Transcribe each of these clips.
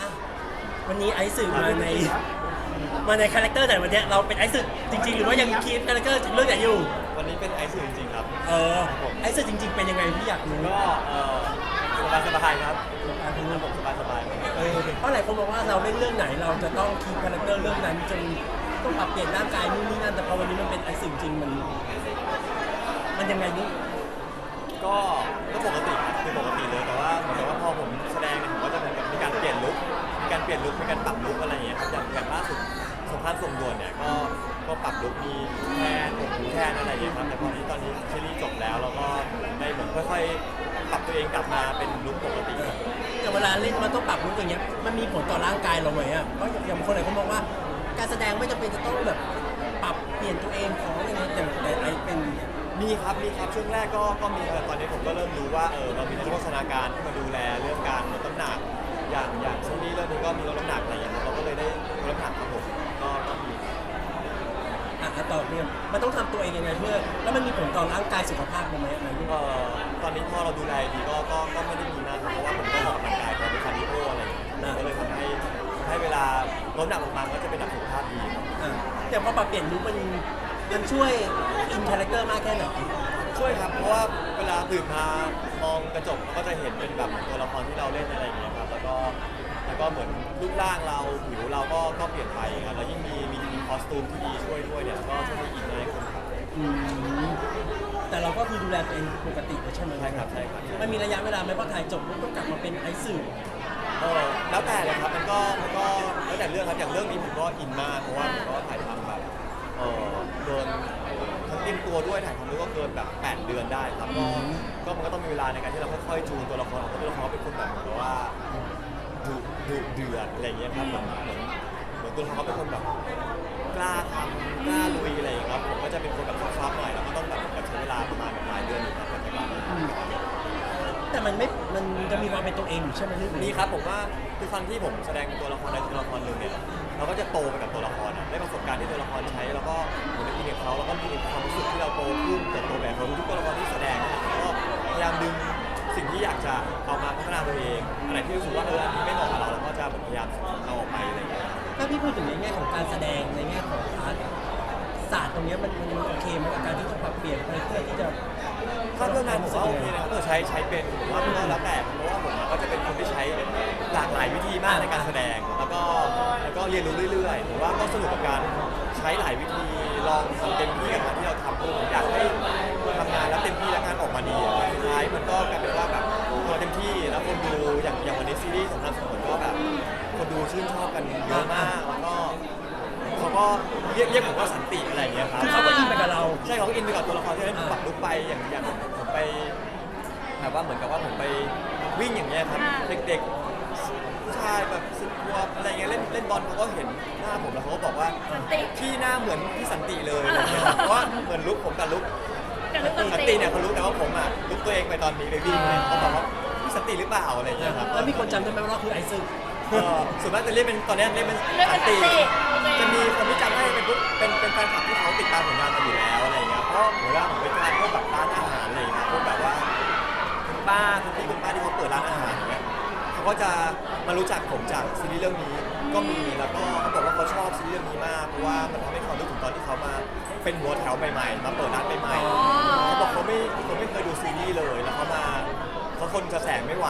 อะวันนี้ไอซ์สื่อมาในมาในคาแรคเตอร์แต่วันเนี้ยเราเป็นไอซ์สื่อจริง ๆ หรือว่ายังคีปคาแรคเตอร์เรื่องไหนอยู่ วันนี้เป็นไอซ์สื่อจริงๆครับ เออไอซ์สื่อจริง ๆ เป็นยังไงพี่อยากรู้ก็เออสบายสบายๆครับระบบสบายสบายๆครับเออเพราะหลายคนบอกว่าเราเล่นเรื่องไหนเราจะต้องคีปคาแรคเตอร์เรื่องนั้นจนต้องปรับเปลี่ยนร่างกายนู่นนี่นั่นแต่พอวันนี้มันเป็นไอซ์สื่อจริงมัน มันยังไงนี่ ก็ก็ปกติคือปกติเลยแต่ว่าเหมือนกับว่าพอผมแสดงเนี่ยผมก็จะเหมือนกับมีการเปลี่ยนลุคมีการเปลี่ยนลุคมีการปรับลุคอะไรอย่างเงี้ยครับอย่างอย่างล่าสุดสงครามส่งด่วนเนี่ยก็ก็ปรับลุคมีแทนผมหูแทนอะไรอย่างเงี้ยครับแต่พอนนี้ตอนนี้ซีรีส์จบแล้วเราก็ได้เหมือนค่อยๆปรับตัวเองกลับมาเป็นลุคปกติครับ แต่เวลาเล่นมันต้องปรับลุคอย่างเงี้ย มันมีผลต่อร่างกายเราไหมอะ เพราะอย่างบางคนหลายคนมองว่า การแสดงไม่จำเป็นจะต้องแบบ ครับมีครับช่วงแรกก็ก็มีเออตอนนี้ผมก็เริ่มรู้ว่าเออเรามีนักโฆษณาการที่มาดูแลเรื่องการลดน้ำหนักอย่างอย่างซีรีส์เรื่องนี้ก็มีลดน้ำหนักอะไรอย่างเงี้ยครับเราก็เลยได้ลดน้ำหนักครับผมก็ก็มี อะอะต่อเนี่ยมันต้องทำตัวเองยังไงเพื่อ แล้วมันมีผลต่อร่างกายสุขภาพไหมอะไรลูกเอ่อตอนนี้พอเราดูแลดีก็ก็ก็ไม่ได้มีมากครับเพราะว่าผมก็ออกกำลังกายตอนเป็นคาร์ดิโออะไรอย่างเงี้ยก็เลยทำให้ให้เวลาลดน้ำหนักออกมาก็จะเป็นแบบสุขภาพดีครับ อะแต่พอปรับเปลี่ยนลุคมัน มันช่วยอินคาแรคเตอร์มากแค่ไหนช่วยครับ เพราะว่าเวลาตื่นมามองกระจกเราก็จะเห็นเป็นแบบเหมือนตัวละครที่เราเล่นอะไรอย่างเงี้ยครับ แล้วก็แล้วก็เหมือนรูปร่างเราผิวเราก็ก็เปลี่ยนไปครับแล้วยิ่งมีมีมีคอสตูมที่ดีช่วยด้วยเนี่ยก็ช่วยให้อินง่ายขึ้นครับอืมแต่เราก็คือดูแลตัวเองปกติเลยใช่ไหมใช่ครับใช่ครับ มันมีระยะเวลาไหมพอถ่ายจบแล้วต้องกลับมาเป็นไอซ์สื่อ เออแล้วแต่เลยครับมันก็มันก็แล้วแต่เรื่องครับอย่างเรื่องนี้ผมก็อินมากเพราะว่าผมก็ถ่ายทำแบบเออเกินทั้งเตรียมตัวด้วยถ่ายทำด้วยก็เกินแบบ 8 เดือนได้ครับก็ก็มันก็ต้องมีเวลาในการที่เราค่อยๆจูนตัวละครเพราะตัวละครเป็นคนแบบเหมือนกับว่าดุดุเดือดอะไรอย่างเงี้ยครับเหมือนเหมือนเหมือนตัวละครเขาเป็นคนแบบกล้าทำกล้าลุยอะไรอย่างเงี้ยครับผมก็จะเป็นคนแบบซอฟๆหน่อยแล้วก็ต้องแบบแบบใช้เวลาประมาณแบบหลายเดือนอยู่ครับกว่าจะกลับมา แต่มันไม่ มันจะมีความเป็นตัวเองอยู่ใช่ไหมลูกมีครับผมว่าทุกครั้งที่ผมแสดงเป็นตัวละครใดตัวละครหนึ่งเนี่ยเราก็จะโตไปกับตัวละครอะได้ประสบการณ์ที่ตัวละครใช้ แล้วก็เหมือนได้อินกับเขาแล้วก็มีความรู้สึกที่เราโตขึ้นเติบโตแบบเขาทุกตัวละครที่แสดงเนี่ยก็พยายามดึงสิ่งที่อยากจะเอามาพัฒนาตัวเองอะไรที่รู้สึกว่าเอออันนี้ไม่เหมาะกับเราเราก็จะพยายามเอาออกไปอะไรอย่างเงี้ยครับถ้าพี่พูดถึงในแง่ของการแสดงในแง่ของพาร์ทศาสตร์ตรงเนี้ยมันมันมันโอเคไหมกับการที่ต้องปรับเปลี่ยนไปเพื่อที่จะ ถ้าเรื่องนั้นผมว่าโอเคนะครับเออใช้ใช้เป็นผมว่ามันก็แล้วแต่เพราะว่าผมก็จะเป็นคนที่ใช้หลากหลายวิธีมากในการแสดง แล้วก็แล้วก็เรียนรู้เรื่อยๆผมว่าก็สนุกกับการใช้หลายวิธีลองทำเต็มที่กับงานที่เราทำอผมอยากให้ทำงานแล้วเต็มที่แล้วงานออกมาดีสุดท้ายมันก็กลายเป็นว่าแบบเราเต็มที่แล้วคนดูอย่างอย่างวันนี้ซีรีส์สำคัญสุดก็แบบคนดูชื่นชอบกันเยอะมากแล้วก็ ก็เรียกเรียกผมว่าสันติอะไรอย่างเงี้ยครับคือเขาก็อินไปกับเรา ใช่เขาก็อินไปกับตัวละครที่ได้ปรับลุกไปอย่างอย่างผมไปแบบว่าเหมือนกับว่าผมไปวิ่งอย่างเงี้ยครับ เด็กๆผู้ชายแบบสิบขวบอะไรเงี้ยเล่นเล่นบอลเขาก็เห็นหน้าผมแล้วเขาก็บอกว่าสันติพี่หน้าเหมือนพี่สันติเลยอะไรเงี้ยครับเพราะว่าเหมือนลุกผมกับลุกกับลูกสัสันนติติเนี่ยเขารู้แต่ว่าผมอะลุกตัวเองไปตอนนี้ไปวิ่งเนี่ยเขาบอกว่าพี่สันติหรือเปล่าอะไรเงี้ยครับแล้วมีคนจำได้ไหมว่าเราคือไอซ์ สื่อเออส่วนมากจะเรียกเป็นตอนเนี้ยเรียกเป็นเรียกเป็นสันติโอเค จะมีคนที่จำได้เป็นพวกเป็นเป็นแฟนคลับที่เขาติดตามผลงานมาอยู่แล้วอะไรอย่างเงี้ยเพราะเหมือนว่าผมไปทานพวกแบบร้านอาหารอะไรอย่างเงี้ยพวกแบบว่าคุณป้าคุณพี่คุณป้าที่เขาเปิดร้านอาหารอย่างเงี้ยเขาก็จะมารู้จักผมจากซีรีส์เรื่องนี้ก็มีแล้วก็เขาบอกว่าเขาชอบซีรีส์เรื่องนี้มากเพราะว่ามันทำให้เขานึกถึงตอนที่เขามาเป็นหัวแถวใหม่ๆมาเปิดร้านใหม่ๆ เขาบอกเขาไม่เขาไม่เคยดูซีรีส์เลยแล้วเขามาเขาทนกระแสไม่ไหว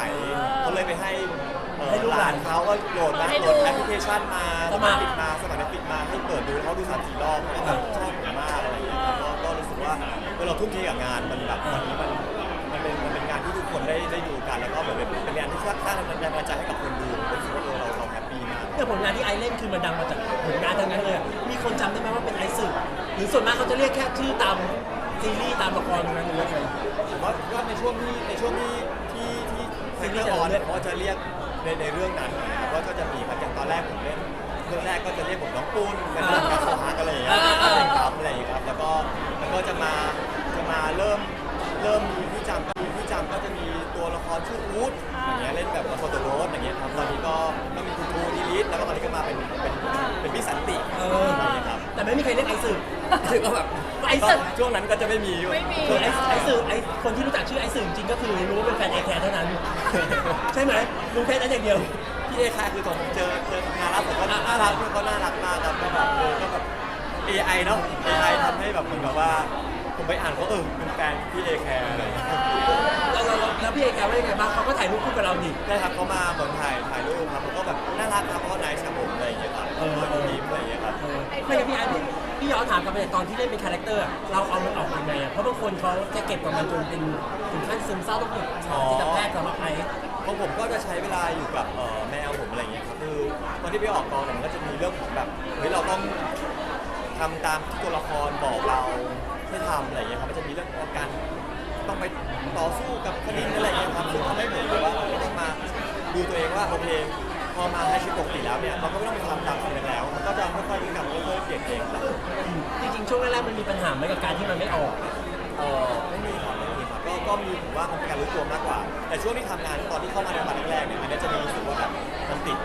เขาเลยไปให้เอ่อ ให้ลูกหลานเขาก็โหลดมาให้โหดูลดแอปพลิเคชันมาสสมัมัคครรปิดมาสมัครในปิดมาให้เปิดดูแล้วเขาดูสามสี่รอบเขาก็แบบชอบผมมากอะไรอย่างเงี้ยครับก็ก็รู้สึกว่าเมื่อเราทุ่มเทกับงานมันแบบวันนี้มันมันเป็นมันเป็นงานที่ทุกคนได้ได้ดูกันแล้วก็เหมือนเป็นเป็นงานที่สร้างสร้างแรงบันดาลใจให้กับคนดูผมรู้สึกว่าเออเราเราแฮปปี้มาก แต่ผลงานที่ไอซ์เล่นคือมันดังมาจากผลงานทั้งนั้นเลยอะมีคนจำได้ไหมว่าเป็นไอซ์สื่อหรือส่วนมากเขาจะเรียกแค่ชื่อตามซีรีส์ตามละครตรงนั้นหรือว่าไงผมว่าก็ในช่วงที่ในช่วงที่ที่ที่ซีรีส์ออนเนี่ยเขาจะเรียก ในในเรื่องนั้นนะครับว่าก็จะมีครับอย่างตอนแรกผมเล่นเรื่องแรกก็จะเรียกผมน้องปุ้นเป็นเรื่องการโซฮากันอะไรอย่างเงี้ยครับอะไรอย่างเงี้ยครับแล้วก็แล้วก็จะมาจะมาเริ่มเริ่มมีที่จำมีที่จำก็จะมีตัวละครชื่ออูดอย่างเงี้ยเล่นแบบละครตัวโรสอย่างเงี้ยครับตอนนี้ก็ก็มีคุณครูนิลิศแล้วก็ตอนนี้ก็มาเป็นเป็นเป็นพี่สันติ ไม่มีใครเรียกไอซ์สื่อคือก็แบบไอ้สัตว์ช่วงนั้นก็จะไม่มีไม่มี คือไอซ์ไอซ์สื่อไอซ์คนที่รู้จักชื่อไอซ์สื่อจริงๆก็คือรู้ว่าเป็นแฟนไอแคร์เท่านั้น ใช่ไหมลุงเพชรนั่นอย่างเดียว พี่เอคายคือตอนผมเจอเจองานล่าสุดก็น่ารักพี่เขาน่ารักมากครับก็แบบเออก็แบบ AI เนาะ AI ทำให้แบบเหมือนกับว่า ผมไปอ่านเขาเออเป็นแฟนพี่เอแคร์อะไรอย่างเงี้ยแล้วเราแล้วพี่เอกแกว่ายังไงบ้างเขาก็ถ่ายรูปคู่กับเราดิ ได้ครับเขามาเหมือนถ่ายถ่ายรูปครับเขาก็แบบน่ารักครับเขาก็นายครับผมอะไรอย่างเงี้ยครับ เออเขายิ้มอะไรอย่างเงี้ยครับ ไม่กับพี่อาร์พี่พี่ย้อนถามกลับไปตอนที่เล่นเป็นคาแรคเตอร์อะเราเอามันออกยังไงอะเพราะบางคนเขาจะเก็บกับมันจนเป็นถึงขั้นซึมเศร้าต้องหยุดจิตแพทย์สำหรับไอ้ของผมก็จะใช้เวลาอยู่กับเอ่อแมวผมอะไรอย่างเงี้ยครับคือตอนที่ไปออกกองเนี่ยมันก็จะมีเรื่องของแบบเฮ้ยเราต้องทำตามที่ตัวละครบอกเราให้ทำอะไรอย่างเงี้ยครับมันจะมีเรื่องของการต้องไปต่อสู้กับคดีอะไรอย่างเงี้ยครับซึ่งทำให้ผมแบบว่าเราต้องมาดูตัวเองว่าโอเค อมาให้ชีวิตปกติแล้วเนี่ยเราก็ไม่ต้องไปทำตามสิ่งนั้นแล้วมันก็จะค่อยๆพฤติกรรมค่อยๆเปลี่ยนเองครับจริงๆ ช่วงแรกๆมันมีปัญหาไหมกับการที่มันไม่ออกเออไม่มีครับไม่มีครับก็ก็มีผมว่ามันเป็นการรู้ตัวมากกว่า แต่ช่วงที่ทำงานตอนที่เข้ามาในวันแรกๆเนี่ยมันก็จะมีรู้สึกว่าแบบมันติด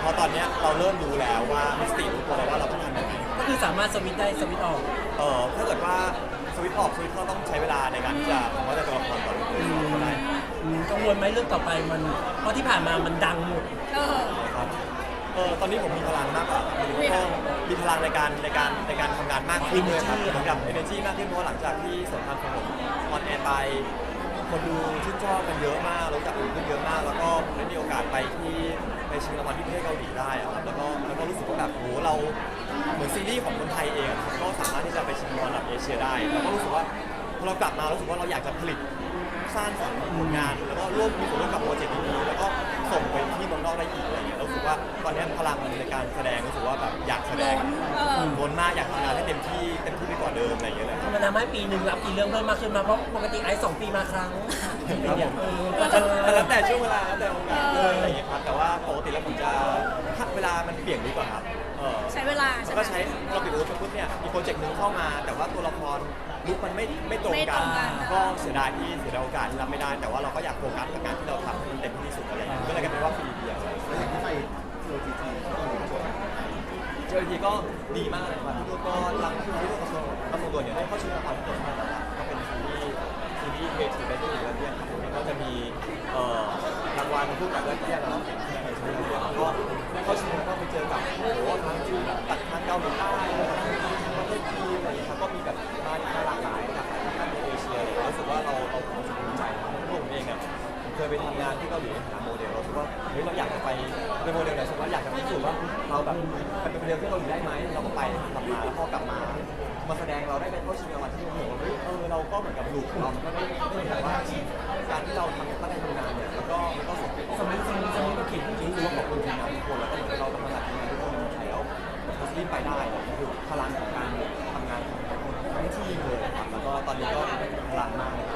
เพราะตอนเนี้ยเราเริ่มรู้แล้วว่ามีสติรู้ตัวแล้วว่าเราต้องทำยังไงก็คือสามารถสวิตช์ได้สวิตช์ออก เออถ้าเกิดว่าสวิตช์ออกสวิตช์เข้าต้องใช้เวลาในการที่จะทำว่าจะตัวละครก่อนก็ได้อืม กังวลไหมเรื่องต่อไปมัน เพราะที่ผ่านมามันดังหมด เออ ครับเออตอนนี้ผมมีพลังมากกว่าก็มีพลังในการในการในการทำงานมากขึ้นด้วยครับเหมือนกับ energy มากขึ้นเพราะหลังจากที่สงครามของผมออนแอร์ไป คนดูชื่นชอบกันเยอะมากรู้จักผมขึ้นเยอะมาก แล้วก็ได้มีโอกาสไปที่ไปชิงรางวัลที่ประเทศเกาหลีได้อะครับแล้วก็แล้วก็รู้สึกว่าแบบโหเราเหมือนซีรีส์ของคนไทยเองอะครับก็สามารถที่จะไปชิงรางวัลระดับเอเชียได้ แล้วก็รู้สึกว่าพอเรากลับมารู้สึกว่าเราอยากจะผลิต สร้างสรรค์ผลงาน แล้วก็ร่วมมีส่วนร่วมกับโปรเจกต์นี้แล้วก็ส่งไปที่เมืองนอกได้อีกอะไรเงี้ยรู้สึกว่าตอนนี้พลังในการแสดงรู้สึกว่าแบบอยากแสดงเออ ล้นมากอยากทำงานให้เต็มที่เต็มที่ไปกว่าเดิมอะไรอย่างเงี้ยเลยมันทำให้ปีหนึ่งรับกี่เรื่องเพิ่มมากขึ้นมาเพราะปกติไอ้สองปีมาครั้งครับผมเออมันแล้วแต่ช่วงเวลาแล้วแต่โอกาสอะไรอย่างเงี้ยครับแต่ว่าปกติแล้วผมจะถ้าเวลามันเปลี่ยนดีกว่าครับเออ ใช้เวลาใช่ไหม ก็ใช้เราปิดรูปปุ๊บเนี่ยมีโปรเจกต์หนึ่งเข้ามา แต่ว่าตัวละครลุกมันไม่ไม่ตรงไม่ตกัรน งกันก็เสียดายที่เสียดายโอกาสที่รับไม่ได้ แต่ว่าเราก็อยากโฟกัสกับงานที่เราทำให้มันเต็มที่ที่สุดอะไรอย่างเงี้ยก็เลยกลายเป็นว่าฟรีเดียวเจอทีก็ดีมากเลยครับที่ก็รังที่ที่กระทรวงกระทรวงตัวเนี่ยได้เข้าชิงรางวัลทั้งหมดก็เป็นซีรีส์ซีรีส์เวทีได้ที่ดีแล้วเนี่ยครับผมก็จะมีเอ่อรางวัลผู้กับยอดเยี่ยมแล้วก็เป็นซีรีส์เนี่ยก็ เข้าชิงแล้วก็ไปเจอกับโอ้โหทางจีนตัดทางเกาหลีใต้ประเทศจีนอะไรอย่างเงี้ยครับก็มีแบบมาหลากหลายหลากหลายที่ในเอเชียเลยรู้สึกว่าเราเราเราจะภูมิใจผมเองอะผมเคยไปทำงานที่เกาหลีในฐานะโมเดลเราคิดว่าเฮ้ยเราอยากจะไปเป็นโมเดลไหนสมมติว่าอยากจะพิสูจน์ว่าเราแบบเป็นโมเดลที่เกาหลีได้ไหมเราก็ไปกลับมาแล้วพอกลับมา มาแสดงเราได้ไปเข้าชิงรางวัลที่นู่นเฮ้ยเออเราก็เหมือนกับหลูกของเราก็ได้ มุสลิมไปได้เนี่ยคือพลังของการทำงานของคนทั้งทีมเลยครับแล้วก็ตอนนี้ก็พลังมากเลย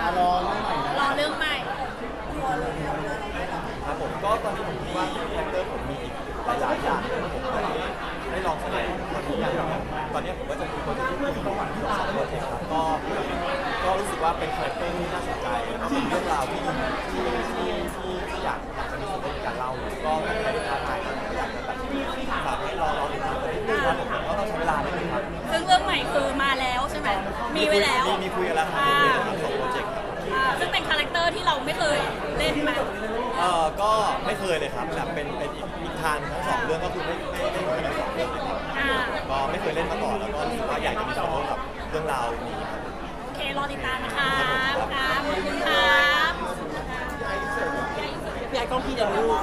อ่ารอเรื่องใหม่รอเรื่องใหม่ ครับผมก็ตอนนี้ผมคิดว่าคาแรคเตอร์ผมมีอีกหลายๆอย่างที่ผมได้ได้ลองแสดงตอนนี้อย่างตอนนี้ผมก็จะมีโปรเจกต์ที่คุยอยู่สองโปรเจกต์ครับก็ก็รู้สึกว่าเป็นคาแรคเตอร์ที่น่าสนใจแล้วก็เป็นเรื่องราวที่ที่ที่ ไว้แล้วมีมีคุยกันแล้วครับอ่ามีคุยกันแล้วครับสองโปรเจกต์ครับอ่าซึ่งเป็นคาแรคเตอร์ที่เราไม่เคยเล่นมาเอ่อก็ไม่เคยเลยครับแบบเป็นเป็นอีกอีกทางทั้งสองเรื่องก็คือไม่ไม่ไม่เหมือนกันทั้งสองเรื่องเลยครับอ่าก็ไม่เคยเล่นมาก่อนแล้วก็รู้สึกว่าอยากจะมีส่วนร่วมกับเรื่องราวนี้ครับ โอเค รอติดตามนะคะครับขอบคุณครับ พี่ไอ้กล้องพี่เดี๋ยวลูก